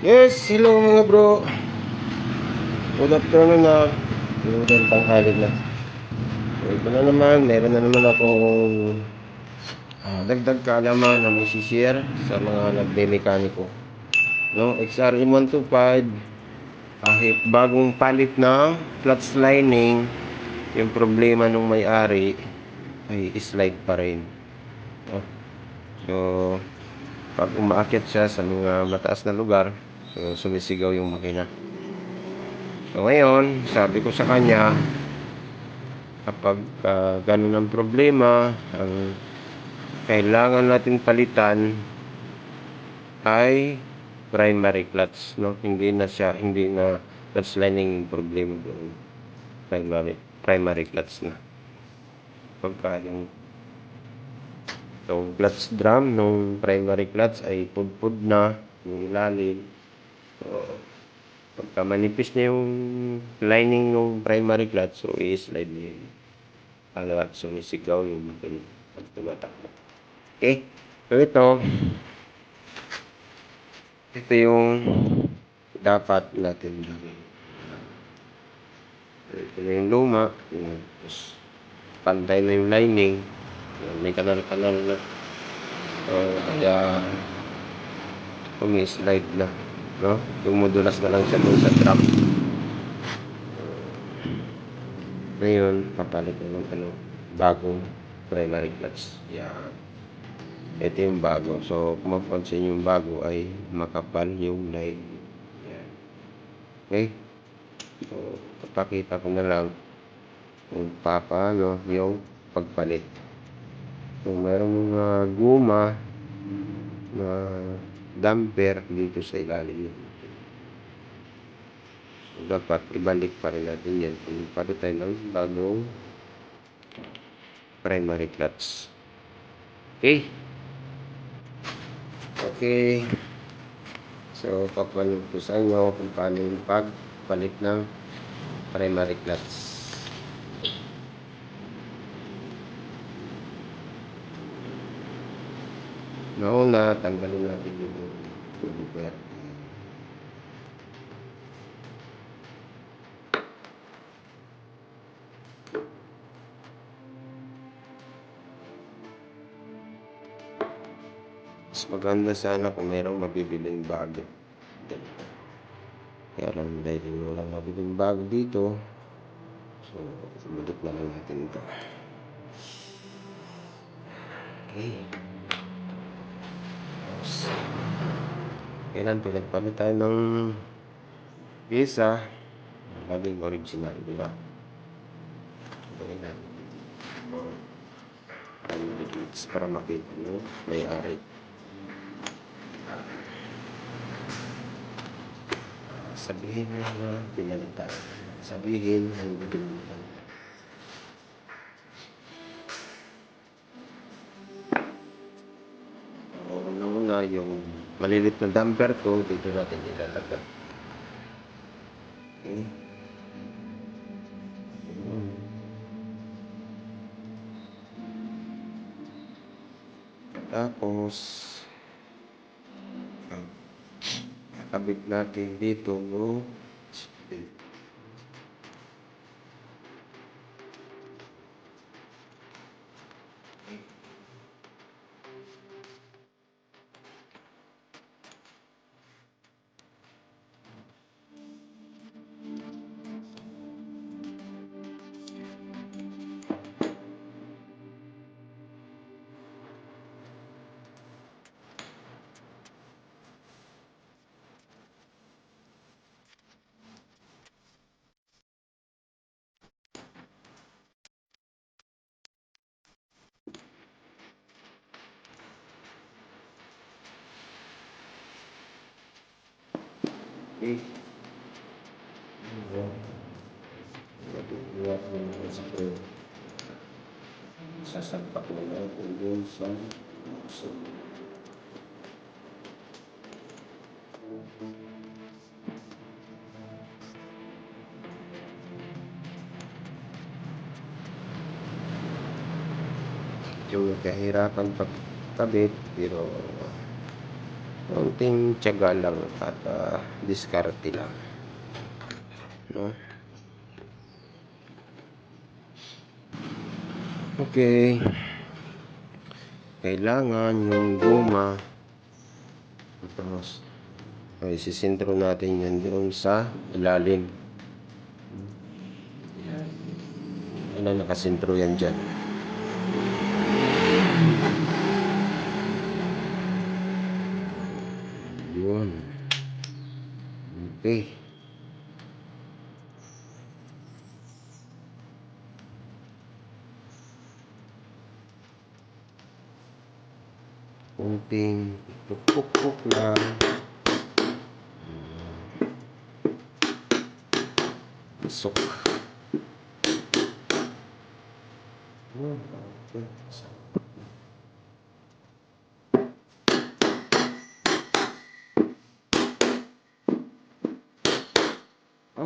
Yes, hello mga bro. Good afternoon na. Good tanghali na. Ito na naman, meron na naman akong ah, dagdag kaalaman na share sa mga nagme-mekaniko. No, XRM 125 kahit bagong palit na clutch lining, yung problema nung may-ari ay slide pa rin. No? So, pag umaakyat siya sa mga mataas na lugar, so sumisigaw yung makina. So ngayon, sabi ko sa kanya, kapag uh, ganun ang problema, ang kailangan natin palitan ay primary clutch, no? Hindi na siya, hindi na clutch lining problema doon. Primary, primary clutch na. Pagka yung So, clutch drum nung primary clutch ay pudpud na yung ilalim. So, pagka manipis na yung lining ng primary clutch, so i-slide niya yung alawat. Sumisigaw yung makina pag tumatakbo. Okay? So, ito, ito yung dapat natin gawin. Ito na yung luma. Tapos, pantay na yung lining. May kanal-kanal na. So, kaya umi-slide na. No? Dumudulas na lang siya dun sa drum. Ngayon, papalit na ng ano, bagong primary clutch. Yan. Ito yung bago. So, kung mapansin yung bago ay makapal yung line. Yan. Okay? So, papakita ko na lang kung paano yung pagpalit. So, mayroong mga guma na damper dito sa ilalim. So, dapat ibalik pa rin natin yan. Palit tayo ng bagong primary clutch. Okay? Okay. So, papalit ko sa inyo kung paano yung pagpalit ng primary clutch. Nauna, tanggalin natin yung tubuper. Mas maganda sana kung merong mabibiling bago. Kaya lang dahil walang mabibiling bago dito, so sumulot na lang natin ito. Okay. Kailan pinagpalit tayo ng visa, laging original, di ba? Gawin natin. Digits para makita nyo, may-ari. Sabihin mo na pinalitan. Sabihin na pinalitan. Una-una yung malilit na damper ko, dito natin ilalagay. Okay. Yun. Tapos, kakabit natin dito no Okay. Ayan. Matutuwa ko naman sa prayer. Sasampak na lang kung doon sa sa yung kahirapan pagkabit pero Konting tiyaga lang at ah, diskarte lang. No? Okay. Kailangan yung guma tapos ay sisintro natin yan doon sa ilalim. Yan. Nakasintro yan dyan. Yun. Okay. Kunting pupuk lang. Pasok.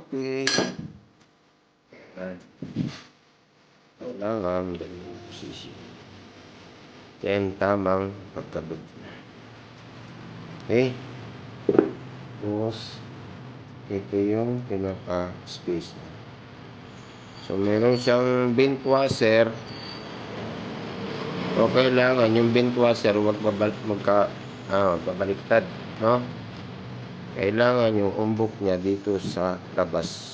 Okay. Kailangan ganyan ang posisyon. Yan tamang pagkabit. Okay? Tapos, ito yung pinaka-space niya. So, meron siyang bent washer. O kailangan yung bent washer huwag magka ah, babaliktad, no? Kailangan yung umbok niya dito sa labas.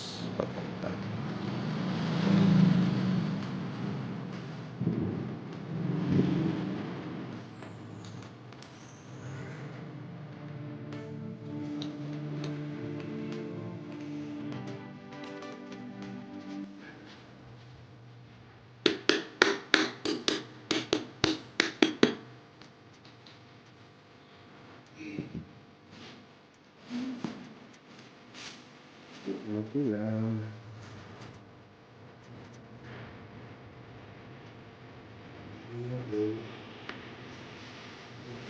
Okay lang.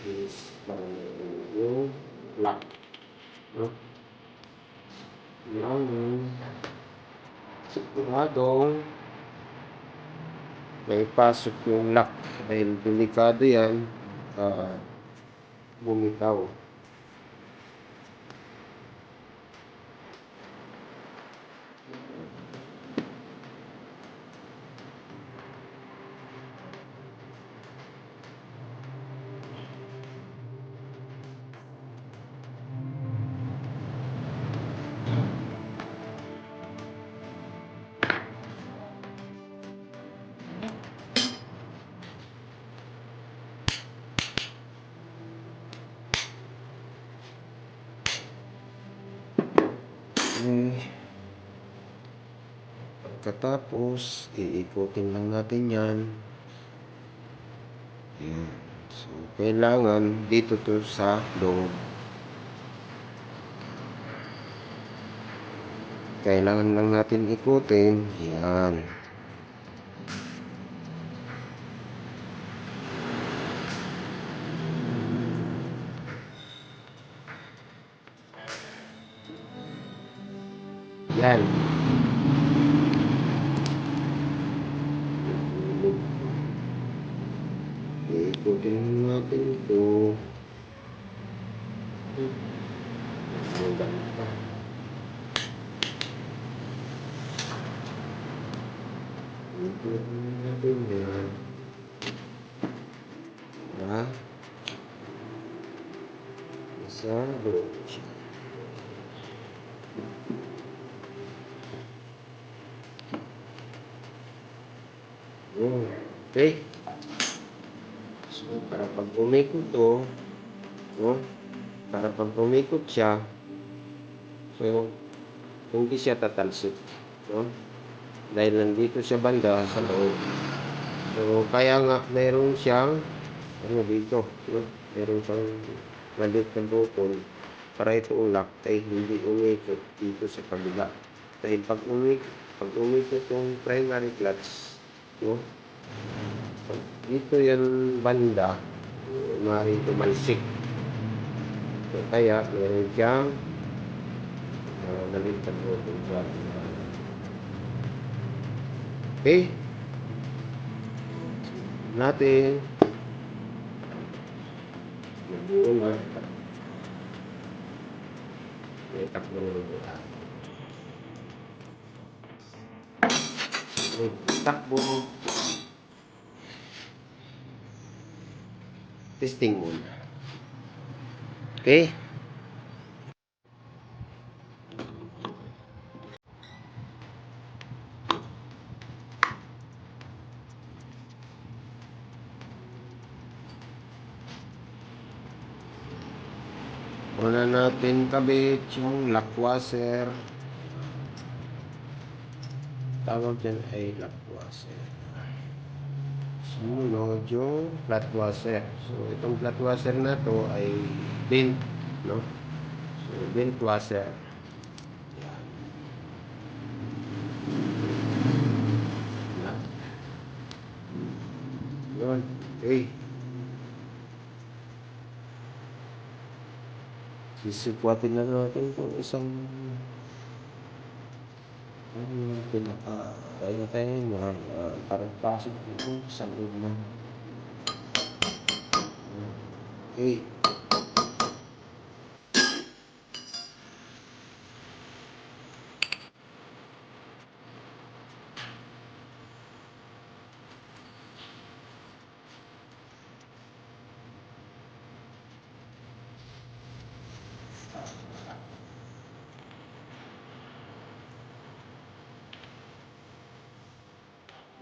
Is yung lock. No? Yung siguradong may pasok yung lock dahil delikado yan ah bumitaw. Eh, pagkatapos, iikutin lang natin yan. Yan. So, kailangan dito to sa loob. Kailangan lang natin ikutin. Yan. Yan. Ikutin natin ito. Ang ganda. Ikutin natin yan. Ha? Isa, loob siya. Oh, okay. So, para pag umikot to, no? Para pag umikot siya, so, hindi siya tatalsik, no? Dahil nandito siya banda sa loob. So, kaya nga, meron siyang, ano dito, no? Meron siyang maliit na button para ito lock ay hindi umikot dito sa kabila. Dahil pag umikot, pag umikot yung primary clutch, no? Pag dito yan banda, maaari tumalsik. So, kaya meron siyang uh, nalitan mo kung sa Okay? Natin. Bunga. May tatlong lubutan. May takbo. Testing muna. Okay. Una natin kabit yung lock washer. Tawag dyan ay lock washer. Sumunod yung flat washer. So, itong flat washer na to ay bent, no? So, bent washer. Yan. Yan. Yun. Okay. Sisipwatin na natin kung isang ang pinaka kaya tayo na uh, parang pasok dito sa ng okay okay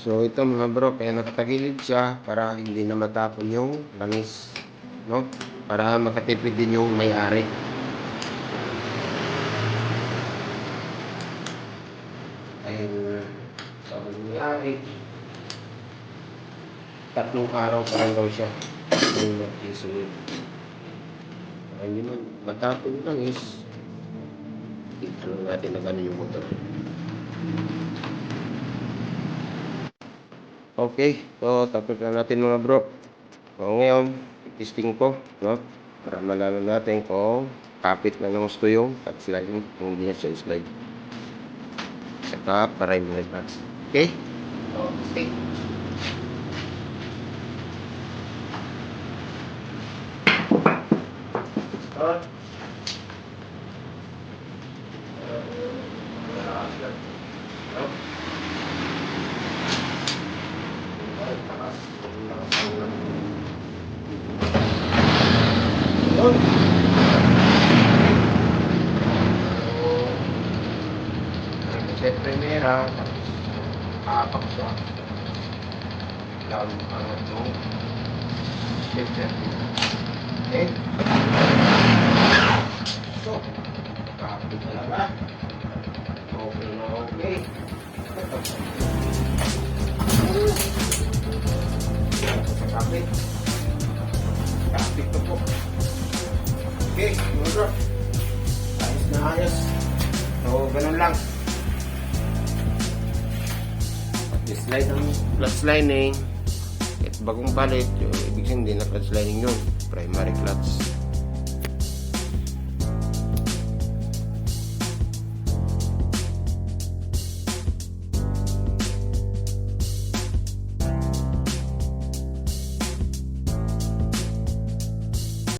So ito mga bro, kaya nakatagilid siya para hindi na matapon yung langis, no? Para makatipid din yung may-ari. Dahil sabi ng may-ari, tatlong araw pa lang daw siya yung mag-isolate. Para hindi man matapon yung langis, ito natin na gano'n yung motor. Okay, so tapos na natin mga bro. So ngayon, testing ko, no? Para malaman natin kung kapit na ng gusto yung at sliding, kung hindi siya slide. Saka para yung. Okay? So, testing. Start. Stop. Yun. So, set primera, tapos apak siya. Lalo angat mo. Shifter. Okay. So, copy talaga. Okay na okay. Copy. Copy ko po. Okay, mga bro. Ayos na ayos. So, ganun lang. This line ang clutch lining. At bagong palit, yung ibig sabihin hindi na clutch lining yun. Primary clutch.